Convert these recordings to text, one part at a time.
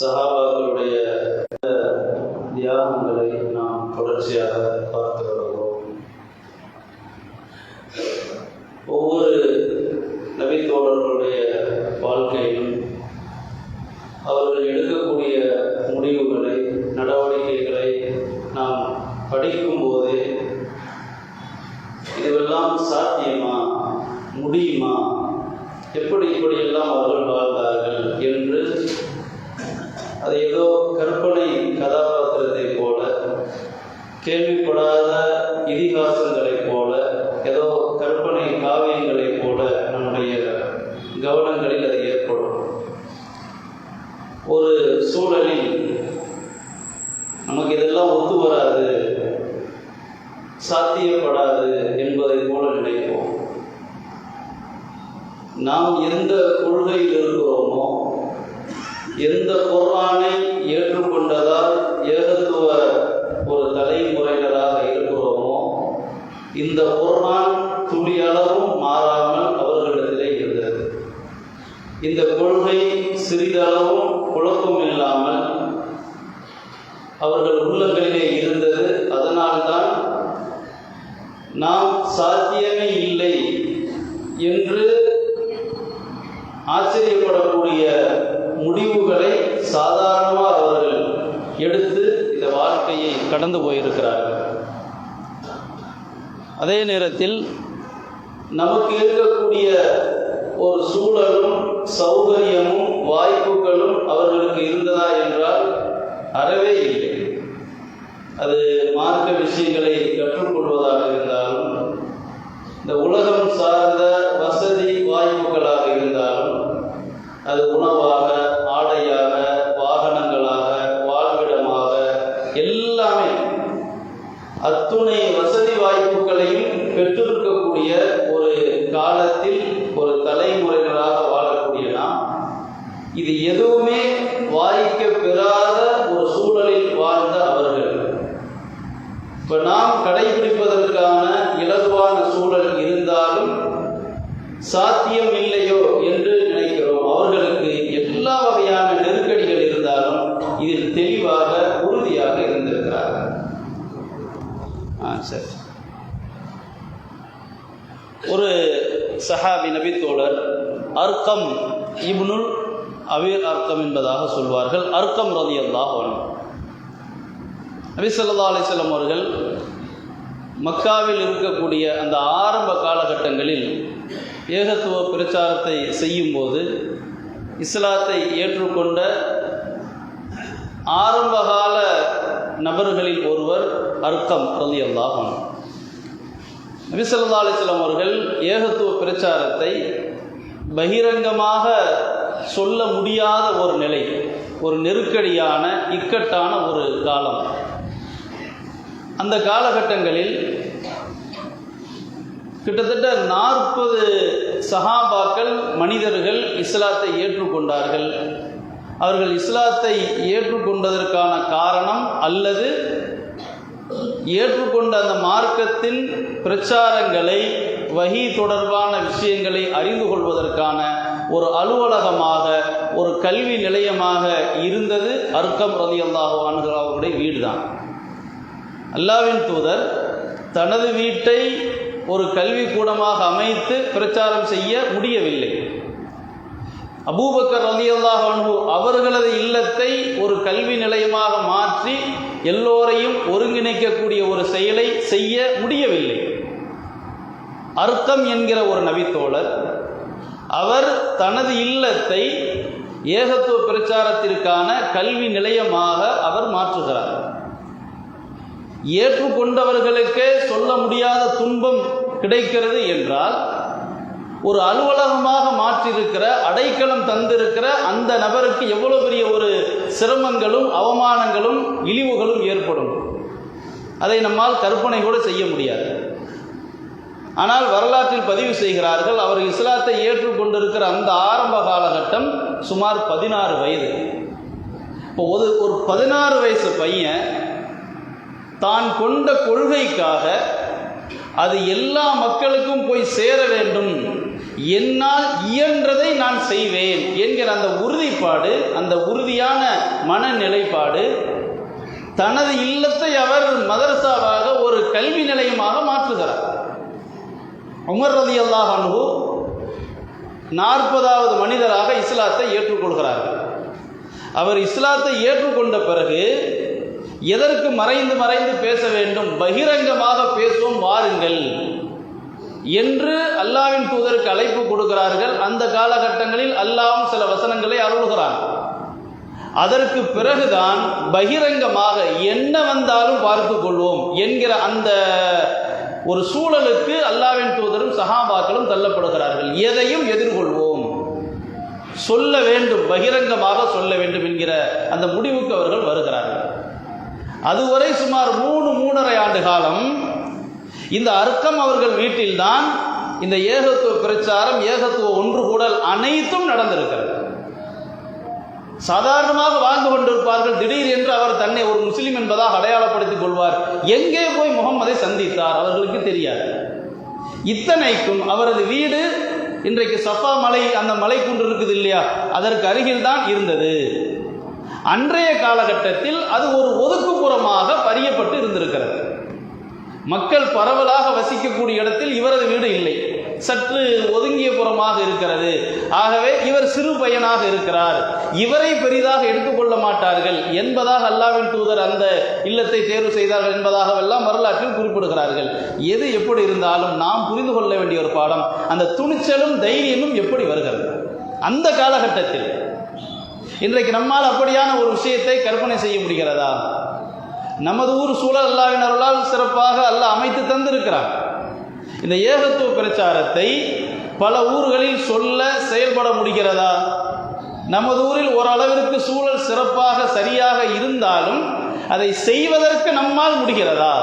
சஹாபாக்களுடைய தியாகங்களை நாம் தொடர்ச்சியாக பார்த்து வருகிறோம். ஒவ்வொரு நபித்தோழர்களுடைய வாழ்க்கையிலும் அவர்கள் எடுக்கக்கூடிய முடிவுகளை நடவடிக்கைகளை நாம் படிக்கும் போதே இதுவெல்லாம் சாத்தியமா முடியுமா? எப்படி இப்படியெல்லாம் அவர்கள் அது ஏதோ கற்பனை கதாபாத்திரத்தை போல. கேள்விப்படாத இதிகாசம் போல ஏதோ கற்பனை காவியங்களைப் போல நம்முடைய கவனங்களில் அது ஏற்படும் ஒரு சூழலில் நமக்கு இதெல்லாம் ஒத்து வராது சாத்தியப்படாது என்பதை போல நினைப்போம் நாம் எந்த கொள்கையில் இருக்கிறோமோ எந்த குர்ஆனை ஏற்றுக்கொண்டதால் ஏகத்துவ ஒரு தலைமுறையினராக இருக்கிறோமோ இந்த குர்ஆன் துளி அளவும் மாறாமல் அவர்களிடத்திலே இருந்தது இந்த கொள்கை சிறிதளவும் குழப்பம் இல்லாமல் அவர்கள் உள்ளங்களிலே இருந்தது அதனால்தான் நாம் சாத்தியமே இல்லை என்று ஆச்சரியப்படக்கூடிய முடிவுகளை சாதாரணமாக அவர்கள் எடுத்து இந்த வாழ்க்கையை கடந்து போயிருக்கிறார்கள். அதே நேரத்தில் நமக்கு இருக்கக்கூடிய ஒரு சூழலும் சௌகரியமும் வாய்ப்புகளும் அவர்களுக்கு இருந்ததா என்றால் அறவே இல்லை. அது மார்க்க விஷயங்களை கற்றுக்கொள்வதாக இருந்தாலும் இந்த உலகம் சார்ந்த வசதி வாய்ப்புகளாக இருந்தாலும் அது உணவாக ஆடையாக வாகனங்களாக வாழ்விடமாக எல்லா அத்துணை வசதி வாய்ப்புகளையும் பெற்றிருக்கக்கூடிய ஒரு காலத்தில் ஒரு தலைமுறையினராக வாழக்கூடிய நாம் இது எதுவுமே வாய்க்க பெறாத ஒரு சூழலில் வாழ்ந்த அவர்கள். இப்ப நாம் கடைபிடிப்பதற்கான இலகுவான சூழல் இருந்தாலும் சாத்தியம் இல்லையோ என்று நினைக்கிறோம். அவர்களுக்கு எல்லா வகையான நெருக்கடிகள் இருந்தாலும் இதில் தெளிவாக உறுதியாக இருந்திருக்கிறார்கள். ஆ சரி. ஒரு சஹாபி நபி தோழர் அர்க்கம் இப்னுல் அபீர் அர்க்கம் என்பதாக சொல்வார்கள். அர்க்கம் ரதி அல்லாஹ் நபி சொல்லா அலைஹி அவர்கள் மக்காவில் இருக்கக்கூடிய அந்த ஆரம்ப காலகட்டங்களில் ஏகத்துவ பிரச்சாரத்தை செய்யும்போது இஸ்லாத்தை ஏற்றுக்கொண்ட ஆரம்பகால நபர்களில் ஒருவர் அர்க்கம் ரதி அல்லாஹ் நபி அவர்கள் ஏகத்துவ பிரச்சாரத்தை பகிரங்கமாக சொல்ல முடியாத ஒரு நிலை ஒரு நெருக்கடியான இக்கட்டான ஒரு காலம். அந்த காலகட்டங்களில் கிட்டத்தட்ட நாற்பது சஹாபாக்கள் மனிதர்கள் இஸ்லாத்தை ஏற்றுக்கொண்டார்கள். அவர்கள் இஸ்லாத்தை ஏற்றுக்கொண்டதற்கான காரணம் அல்லது ஏற்றுக்கொண்ட அந்த மார்க்கத்தின் பிரச்சாரங்களை வகி தொடர்பான விஷயங்களை அறிந்து கொள்வதற்கான ஒரு அலுவலகமாக ஒரு கல்வி நிலையமாக இருந்தது அர்க்கம் ரதி அல்லாஹு அவருடைய வீடு தான் அல்லாவின் தூதர் தனது வீட்டை ஒரு கல்வி கூடமாக அமைத்து பிரச்சாரம் செய்ய முடியவில்லை. அபூபக்கர் ரலியல்லாஹு அன்ஹு அவர்களது இல்லத்தை ஒரு கல்வி நிலையமாக மாற்றி எல்லோரையும் ஒருங்கிணைக்கக்கூடிய ஒரு செயலை செய்ய முடியவில்லை. அர்த்தம் என்கிற ஒரு நபித்தோழர் அவர் தனது இல்லத்தை ஏகத்துவ பிரச்சாரத்திற்கான கல்வி நிலையமாக அவர் மாற்றுகிறார். ஏற்றுக்கொண்டவர்களுக்கே சொல்ல முடியாத துன்பம் கிடைக்கிறது என்றால் ஒரு அலுவலகமாக மாற்றியிருக்கிற அடைக்கலம் தந்திருக்கிற அந்த நபருக்கு எவ்வளோ பெரிய ஒரு சிரமங்களும் அவமானங்களும் இழிவுகளும் ஏற்படும். அதை நம்மால் கற்பனை கூட செய்ய முடியாது. ஆனால் வரலாற்றில் பதிவு செய்கிறார்கள் அவர் இஸ்லாத்தை ஏற்றுக்கொண்டிருக்கிற அந்த ஆரம்ப காலகட்டம் சுமார் பதினாறு வயது. இப்போ ஒரு ஒரு பதினாறு வயசு பையன் தான் கொண்ட கொள்கைக்காக அது எல்லா மக்களுக்கும் போய் சேர வேண்டும் என்னால் இயன்றதை நான் செய்வேன் என்கிற அந்த உறுதிப்பாடு அந்த உறுதியான மனநிலைப்பாடு தனது இல்லத்தை அவர் மதரசாவாக ஒரு கல்வி நிலையமாக மாற்றுகிறார். உமர் ரதி அல்லாஹ் அன்பு நாற்பதாவது மனிதராக இஸ்லாத்தை ஏற்றுக்கொள்கிறார்கள். அவர் இஸ்லாத்தை ஏற்றுக்கொண்ட பிறகு எதற்கு மறைந்து மறைந்து பேச வேண்டும்? பகிரங்கமாக பேசுவோம் வாருங்கள். என்று அல்லாவின் தூதருக்கு அழைப்பு கொடுக்கிறார்கள். அந்த காலகட்டங்களில் அல்லாவும் சில வசனங்களை அருள்கிறான். அதற்கு பிறகுதான் பகிரங்கமாக என்ன வந்தாலும் பார்த்து கொள்வோம் என்கிற அந்த ஒரு சூழலுக்கு அல்லாவின் தூதரும் சஹாபாக்களும் தள்ளப்படுகிறார்கள். எதையும் எதிர்கொள்வோம். சொல்ல வேண்டும் பகிரங்கமாக சொல்ல வேண்டும் என்கிற அந்த முடிவுக்கு அவர்கள் வருகிறார்கள். அதுவரை சுமார் மூணு மூணரை ஆண்டு காலம் இந்த அர்க்கம் அவர்கள் வீட்டில்தான் இந்த ஏகத்துவ பிரச்சாரம் ஏகத்துவ ஒன்று கூடல் அனைத்தும் நடந்திருக்கிறது. சாதாரணமாக வாழ்ந்து கொண்டிருப்பார்கள். திடீர் என்று அவர் தன்னை ஒரு முஸ்லிம் என்பதாக அடையாளப்படுத்திக் கொள்வார். எங்கே போய் முகம்மதை சந்தித்தார்? அவர்களுக்கு தெரியாது. இத்தனைக்கும் அவரது வீடு இன்றைக்கு சஃபா மலை அந்த மலை குன்று இருக்குது இல்லையா? அதற்கு அருகில் தான் இருந்தது. அன்றைய காலகட்டத்தில் அது ஒரு ஒதுக்குப்புறமாக பறியப்பட்டு இருந்திருக்கிறது. மக்கள் பரவலாக வசிக்கக்கூடிய இடத்தில் இவரது வீடு இல்லை. சற்று ஒதுங்கிய புறமாக இருக்கிறது. ஆகவே இவர் சிறு பையனாக இருக்கிறார். இவரை பெரிதாக எடுத்துக்கொள்ள மாட்டார்கள். என்பதாக அல்லாவின் தூதர் அந்த இல்லத்தை தேர்வு செய்தார்கள் என்பதாகவெல்லாம் வரலாற்றில் குறிப்பிடுகிறார்கள். எது எப்படி இருந்தாலும் நாம் புரிந்து கொள்ள வேண்டிய ஒரு பாடம். அந்த துணிச்சலும் தைரியமும் எப்படி வருகிறது? அந்த காலகட்டத்தில் இன்றைக்கு நம்மால் அப்படியான ஒரு விஷயத்தை கற்பனை செய்ய முடிகிறதா? நமது ஊர் சூழல் அல்லாவின் அருளால் சிறப்பாக அல்ல அமைத்து தந்திருக்கிறார். இந்த ஏகத்துவ பிரச்சாரத்தை பல ஊர்களில் சொல்ல செயல்பட முடிகிறதா? நமது ஊரில் ஓரளவிற்கு சூழல் சிறப்பாக சரியாக இருந்தாலும் அதை செய்வதற்கு நம்மால் முடிகிறதா?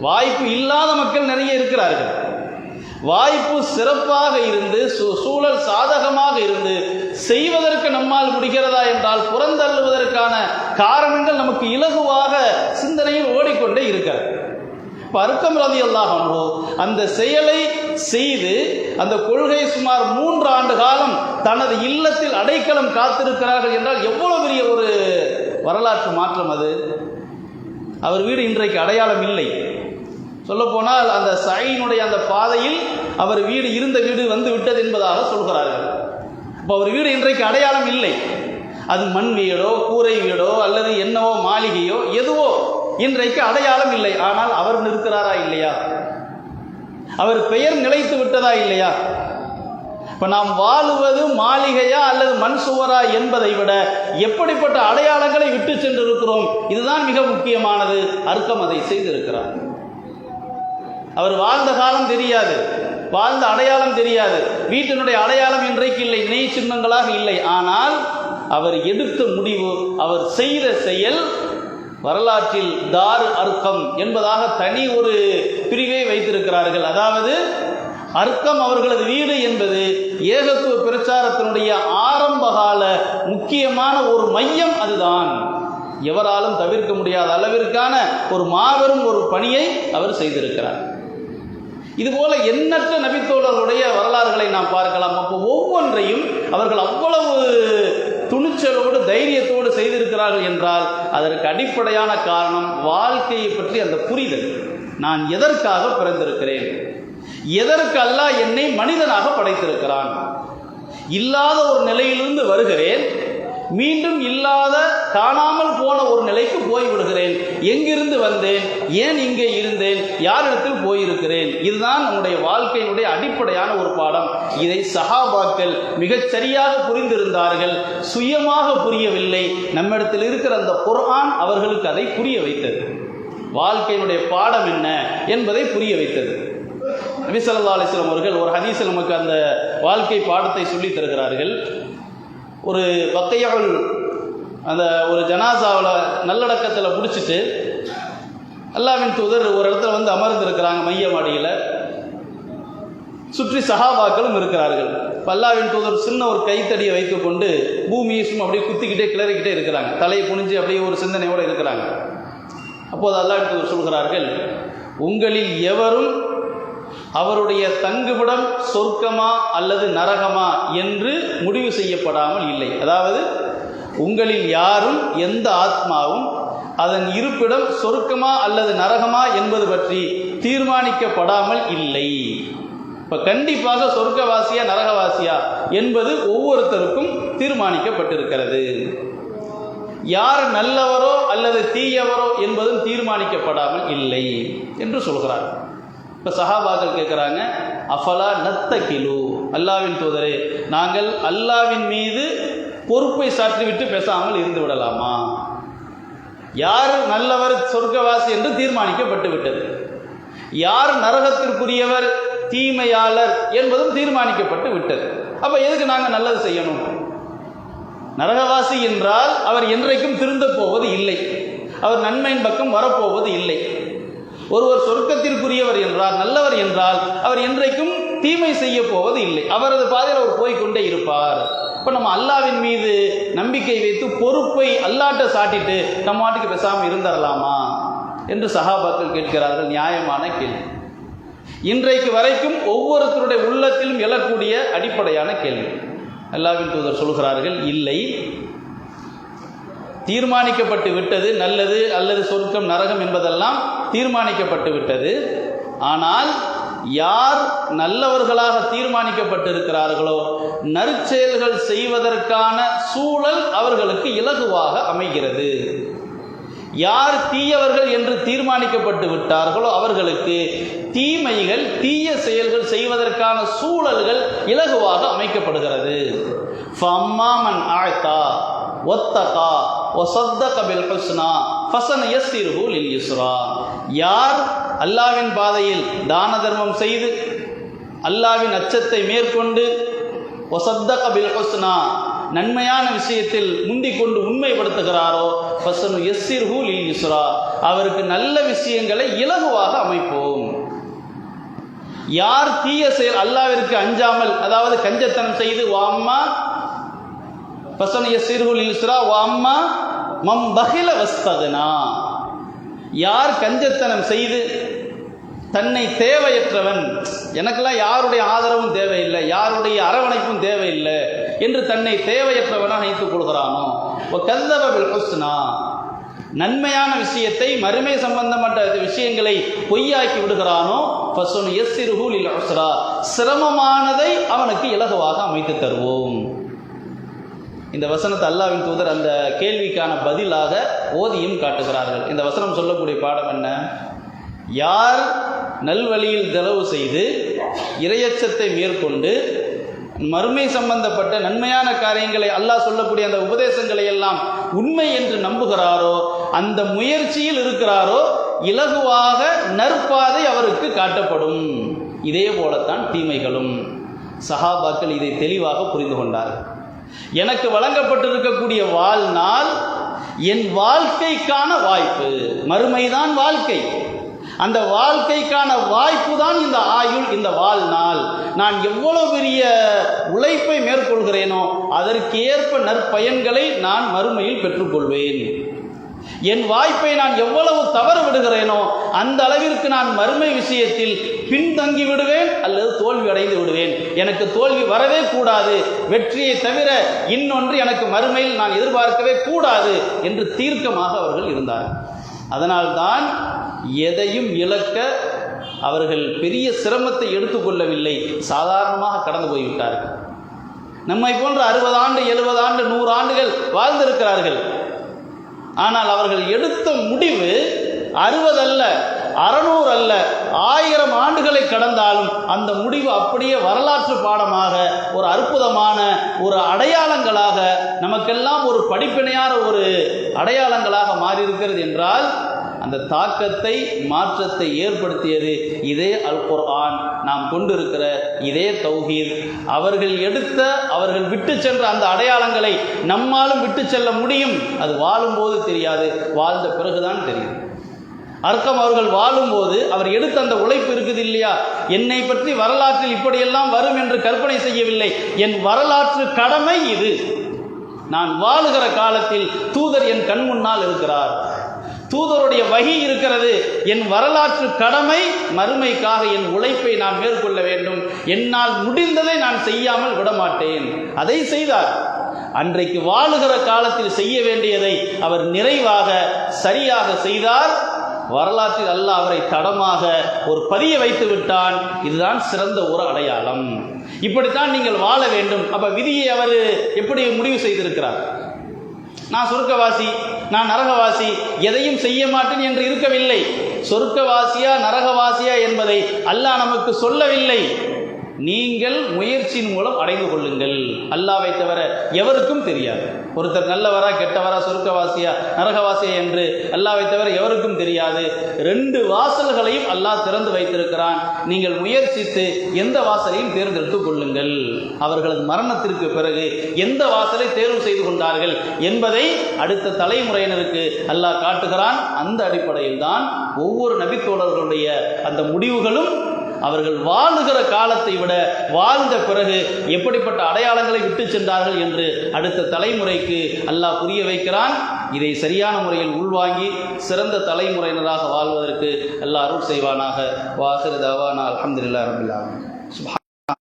வாய்ப்பு இல்லாத மக்கள் நிறைய இருக்கிறார்கள். வாய்ப்பு சிறப்பாக இருந்து சூழல் சாதகமாக இருந்து செய்வதற்கு நம்மால் முடிகிறதா என்றால் புறந்தள்ளுவதற்கான காரணங்கள் நமக்கு இலகுவாக சிந்தனையில் ஓடிக்கொண்டே இருக்கிறது பருக்கம் அருக்கம் ரதி அல்லாஹோ அந்த செயலை செய்து அந்த கொள்கை சுமார் மூன்று ஆண்டு காலம் தனது இல்லத்தில் அடைக்கலம் காத்திருக்கிறார்கள் என்றால் எவ்வளவு பெரிய ஒரு வரலாற்று மாற்றம் அது? அவர் வீடு இன்றைக்கு அடையாளம் இல்லை. சொல்லப்போனால் அந்த சைனுடைய அந்த பாதையில் அவர் வீடு இருந்த வீடு வந்து விட்டது என்பதாக சொல்கிறார்கள். இப்போ அவர் வீடு இன்றைக்கு அடையாளம் இல்லை. அது மண் வீடோ கூரை வீடோ அல்லது என்னவோ மாளிகையோ எதுவோ இன்றைக்கு அடையாளம் இல்லை. ஆனால் அவர் நிற்கிறாரா இல்லையா? அவர் பெயர் நிலைத்து விட்டதா இல்லையா? இப்போ நாம் வாழுவது மாளிகையா அல்லது மண் சுவரா என்பதை விட எப்படிப்பட்ட அடையாளங்களை விட்டு சென்றிருக்கிறோம்? இதுதான் மிக முக்கியமானது. அர்க்கம் அதை செய்திருக்கிறார். அவர் வாழ்ந்த காலம் தெரியாது. வாழ்ந்த அடையாளம் தெரியாது. வீட்டினுடைய அடையாளம் இன்றைக்கு இல்லை நெய் சின்னங்களாக இல்லை. ஆனால் அவர் எடுத்த முடிவு அவர் செய்த செயல் வரலாற்றில் தார் அர்க்கம் என்பதாக தனி ஒரு பிரிவை வைத்திருக்கிறார்கள். அதாவது அர்க்கம் அவர்களது வீடு என்பது ஏகத்துவ பிரச்சாரத்தினுடைய ஆரம்பகால முக்கியமான ஒரு மையம் அதுதான். எவராலும் தவிர்க்க முடியாத அளவிற்கான ஒரு மாபெரும் ஒரு பணியை அவர் செய்திருக்கிறார். இதுபோல எண்ணற்ற நபித்தோழர்களுடைய வரலாறுகளை நாம் பார்க்கலாம். அப்போ ஒவ்வொன்றையும் அவர்கள் அவ்வளவு துணிச்சலோடு தைரியத்தோடு செய்திருக்கிறார்கள் என்றால் அதற்கு அடிப்படையான காரணம் வாழ்க்கையை பற்றி அந்த புரிதல். நான் எதற்காக பிறந்திருக்கிறேன்? எதற்கு அல்லாஹ் என்னை மனிதனாக படைத்திருக்கிறான்? இல்லாத ஒரு நிலையிலிருந்து வருகிறேன். மீண்டும் இல்லாத காணாமல் போன ஒரு நிலைக்கு போய் விடுகிறேன். எங்கிருந்து வந்தேன்? ஏன் இங்கே இருந்தேன்? யாரிடத்தில் போயிருக்கிறேன்? இதுதான் நம்முடைய வாழ்க்கையினுடைய அடிப்படையான ஒரு பாடம். இதை சகாபாக்கள் மிகச் சரியாக புரிந்திருந்தார்கள். சுயமாக புரியவில்லை. நம்மிடத்தில் இருக்கிற அந்த குர்ஆன் அவர்களுக்கு அதை புரிய வைத்தது. வாழ்க்கையினுடைய பாடம் என்ன என்பதை புரிய வைத்தது. நபிசல்லா அலிஸ்லாம் அவர்கள் ஒரு ஹதீஸில் நமக்கு அந்த வாழ்க்கை பாடத்தை சொல்லித் தருகிறார்கள். ஒரு வக்கையால் அந்த ஒரு ஜனாசாவில் நல்லடக்கத்தில் பிடிச்சிட்டு அல்லாவின் தூதர் ஒரு இடத்துல வந்து அமர்ந்திருக்கிறாங்க மைய மாடியில். சுற்றி சகாபாக்களும் இருக்கிறார்கள். பல்லாவின் அல்லாவின் தூதர் சின்ன ஒரு கைத்தடியை வைத்துக்கொண்டு பூமியை சும்மா அப்படியே குத்திக்கிட்டே கிளறிக்கிட்டே இருக்கிறாங்க. தலையை புனிஞ்சு அப்படியே ஒரு சிந்தனையோடு இருக்கிறாங்க. அப்போது அல்லாவின் தூதர் சொல்கிறார்கள் உங்களில் எவரும் அவருடைய தங்குமிடம் சொர்க்கமா அல்லது நரகமா என்று முடிவு செய்யப்படாமல் இல்லை. அதாவது உங்களில் யாரும் எந்த ஆத்மாவும் அதன் இருப்பிடம் சொர்க்கமா அல்லது நரகமா என்பது பற்றி தீர்மானிக்கப்படாமல் இல்லை. இப்போ கண்டிப்பாக சொர்க்கவாசியா நரகவாசியா என்பது ஒவ்வொருத்தருக்கும் தீர்மானிக்கப்பட்டிருக்கிறது. யார் நல்லவரோ அல்லது தீயவரோ என்பதும் தீர்மானிக்கப்படாமல் இல்லை என்று சொல்கிறார். இப்போ சஹாபாக்கள் கேட்குறாங்க அஃபலா நத்த கிலு அல்லாவின் தூதரே நாங்கள் அல்லாவின் மீது பொறுப்பை சாற்றிவிட்டு பேசாமல் இருந்து விடலாமா? யார் நல்லவர் சொர்க்கவாசி என்று தீர்மானிக்கப்பட்டு விட்டது யார் நரகத்திற்குரியவர் தீமையாளர் என்பதும் தீர்மானிக்கப்பட்டு விட்டது அப்ப எதுக்கு நாங்கள் நல்லது செய்யணும்? நரகவாசி என்றால் அவர் என்றைக்கும் திருந்த போவது இல்லை. அவர் நன்மையின் பக்கம் வரப்போவது இல்லை. ஒருவர் சொர்க்கத்திற்குரியவர் என்றால் நல்லவர் என்றால் அவர் என்றைக்கும் தீமை செய்ய போவது இல்லை. அவரது பாதையில் அவர் போய்க்கொண்டே இருப்பார். இப்போ நம்ம அல்லாவின் மீது நம்பிக்கை வைத்து பொறுப்பை அல்லாட்ட சாட்டிட்டு நம்ம நாட்டுக்கு பேசாமல் இருந்தரலாமா? என்று சகாபாக்கள் கேட்கிறார்கள் நியாயமான கேள்வி. இன்றைக்கு வரைக்கும் ஒவ்வொருத்தருடைய உள்ளத்திலும் எழக்கூடிய அடிப்படையான கேள்வி. அல்லாவின் தூதர் சொல்கிறார்கள் இல்லை. தீர்மானிக்கப்பட்டு விட்டது நல்லது அல்லது சொர்க்கம் நரகம் என்பதெல்லாம் தீர்மானிக்கப்பட்டு விட்டது. ஆனால் யார் நல்லவர்களாக தீர்மானிக்கப்பட்டிருக்கிறார்களோ நற்செயல்கள் செய்வதற்கான சூழல் அவர்களுக்கு இலகுவாக அமைகிறது. யார் தீயவர்கள் என்று தீர்மானிக்கப்பட்டு விட்டார்களோ அவர்களுக்கு தீமைகள் தீய செயல்கள் செய்வதற்கான சூழல்கள் இலகுவாக அமைக்கப்படுகிறது. ஃபம்மாமன் ஆழ்த்தா ஒத்தகா ஒசத்த கபில் ஹுஸ்னா ஃபசன் எஸ் இருபூல் யார் அல்லாவின் பாதையில் தான தர்மம் செய்து அல்லாவின் அச்சத்தை மேற்கொண்டு ஒசத்த கபில் ஹொஸ்னா நன்மையான விஷயத்தில் முந்திக் கொண்டு உண்மைப்படுத்துகிறாரோ எஸ்ஸிர் ஹூ லில் யுஸ்ரா அவருக்கு நல்ல விஷயங்களை இலகுவாக அமைப்போம். யார் தீய செயல் அல்லாவிற்கு அஞ்சாமல் அதாவது கஞ்சத்தனம் செய்து வாம்மா ஃபசனு எஸ் லில் யுஸ்ரா வாம்மா மம் பகில வஸ்தகனா. யார் கஞ்சத்தனம் செய்து தன்னை தேவையற்றவன்? எனக்கெல்லாம் யாருடைய ஆதரவும் தேவையில்லை யாருடைய அரவணைப்பும் தேவையில்லை என்று தன்னை தேவையற்றவனாக நினைத்துக் கொள்கிறானோ? கந்தபில் ஹுஸ்னா. நன்மையான விஷயத்தை மறுமை சம்பந்தப்பட்ட விஷயங்களை பொய்யாக்கி விடுகிறானோ? எஸ் இருஹூலில் சிரமமானதை அவனுக்கு இலகுவாக அமைத்து தருவோம். இந்த வசனத்தை அல்லாவின் தூதர் அந்த கேள்விக்கான பதிலாக ஓதியும் காட்டுகிறார்கள். இந்த வசனம் சொல்லக்கூடிய பாடம் என்ன? யார் நல்வழியில் செலவு செய்து இரையச்சத்தை மேற்கொண்டு மறுமை சம்பந்தப்பட்ட நன்மையான காரியங்களை அல்லாஹ் சொல்லக்கூடிய அந்த உபதேசங்களை எல்லாம் உண்மை என்று நம்புகிறாரோ அந்த முயற்சியில் இருக்கிறாரோ இலகுவாக நற்பாதை அவருக்கு காட்டப்படும். இதே போலத்தான் தீமைகளும். சஹாபாக்கள் இதை தெளிவாக புரிந்து கொண்டார்கள். எனக்கு வழங்கப்பட்டிருக்கக்கூடிய வாழ்நாள் என் வாழ்க்கைக்கான வாய்ப்பு. மறுமைதான் வாழ்க்கை. அந்த வாழ்க்கைக்கான வாய்ப்பு தான் இந்த ஆயுள் இந்த வாழ்நாள். நான் எவ்வளவு பெரிய உழைப்பை மேற்கொள்கிறேனோ அதற்கேற்ப நற்பயன்களை நான் மறுமையில் பெற்றுக்கொள்வேன். என் வாய்ப்பை நான் எவ்வளவு தவறு விடுகிறேனோ அந்த அளவிற்கு நான் மறுமை விஷயத்தில் பின்தங்கி விடுவேன் அல்ல. எனக்கு தோல்வி வரவே கூடாது. வெற்றியை தவிர இன்னொன்று எனக்கு மறுமையில் நான் எதிர்பார்க்கவே கூடாது என்று தீர்க்கமாக அவர்கள் இருந்தார்கள். அதனால்தான் எதையும் இழக்க அவர்கள் பெரிய சிரமத்தை எடுத்துக்கொள்ளவில்லை. சாதாரணமாக கடந்து போய்விட்டார்கள். நம்மை போன்ற அறுபது ஆண்டு எழுபது ஆண்டு நூறு ஆண்டுகள் வாழ்ந்திருக்கிறார்கள். ஆனால் அவர்கள் எடுத்த முடிவு அறுபதல்ல. அறநூறு அல்ல ஆயிரம் ஆண்டுகளை கடந்தாலும் அந்த முடிவு அப்படியே வரலாற்று பாடமாக ஒரு அற்புதமான ஒரு அடையாளங்களாக நமக்கெல்லாம் ஒரு படிப்பினையான ஒரு அடையாளங்களாக மாறியிருக்கிறது என்றால் அந்த தாக்கத்தை மாற்றத்தை ஏற்படுத்தியது இதே அல் குர்ஆன் நாம் கொண்டிருக்கிற இதே தௌஹீத். அவர்கள் எடுத்த அவர்கள் விட்டு சென்ற அந்த அடையாளங்களை நம்மாலும் விட்டு செல்ல முடியும். அது வாழும்போது தெரியாது வாழ்ந்த பிறகுதான் தெரியும். அர்க்கம் அவர்கள் வாழும்போது அவர் எடுத்த அந்த உழைப்பு இருக்குது இல்லையா? என்னை பற்றி வரலாற்றில் இப்படியெல்லாம் வரும் என்று கற்பனை செய்யவில்லை. என் வரலாற்று கடமை இது. நான் வாழுகிற காலத்தில் தூதர் என் கண் முன்னால் இருக்கிறார். தூதருடைய வகி இருக்கிறது. என் வரலாற்று கடமை மறுமைக்காக என் உழைப்பை நான் மேற்கொள்ள வேண்டும். என்னால் முடிந்ததை நான் செய்யாமல் விடமாட்டேன். அதை செய்தார். அன்றைக்கு வாழுகிற காலத்தில் செய்ய வேண்டியதை அவர் நிறைவாக சரியாக செய்தார். வரலாற்றில் அல்ல அவரை தடமாக ஒரு பதிய வைத்து விட்டான். இதுதான் சிறந்த ஒரு அடையாளம். இப்படித்தான் நீங்கள் வாழ வேண்டும். அப்ப விதியை அவர் எப்படி முடிவு செய்திருக்கிறார்? நான் சொர்க்கவாசி நான் நரகவாசி எதையும் செய்ய மாட்டேன் என்று இருக்கவில்லை. சொர்க்கவாசியா நரகவாசியா என்பதை அல்லாஹ் நமக்கு சொல்லவில்லை. நீங்கள் முயற்சியின் மூலம் அடைந்து கொள்ளுங்கள். அல்லாவை தவிர எவருக்கும் தெரியாது. ஒருத்தர் நல்லவரா கெட்டவரா சொர்க்கவாசியா நரகவாசியா என்று அல்லாவை தவிர எவருக்கும் தெரியாது. ரெண்டு வாசல்களையும் அல்லாஹ் திறந்து வைத்திருக்கிறான். நீங்கள் முயற்சித்து எந்த வாசலையும் தேர்ந்தெடுத்துக் கொள்ளுங்கள். அவர்களது மரணத்திற்கு பிறகு எந்த வாசலை தேர்வு செய்து கொண்டார்கள் என்பதை அடுத்த தலைமுறையினருக்கு அல்லாஹ் காட்டுகிறான். அந்த அடிப்படையில் தான் ஒவ்வொரு நபித்தோழர்களுடைய அந்த முடிவுகளும் அவர்கள் வாழுகிற காலத்தை விட வாழ்ந்த பிறகு எப்படிப்பட்ட அடையாளங்களை விட்டு சென்றார்கள் என்று அடுத்த தலைமுறைக்கு அல்லாஹ் புரிய வைக்கிறான். இதை சரியான முறையில் உள்வாங்கி சிறந்த தலைமுறையினராக வாழ்வதற்கு எல்லாரும் செய்வானாக. வாசிறு தவானா. அலமதுல்லா ரபில்லா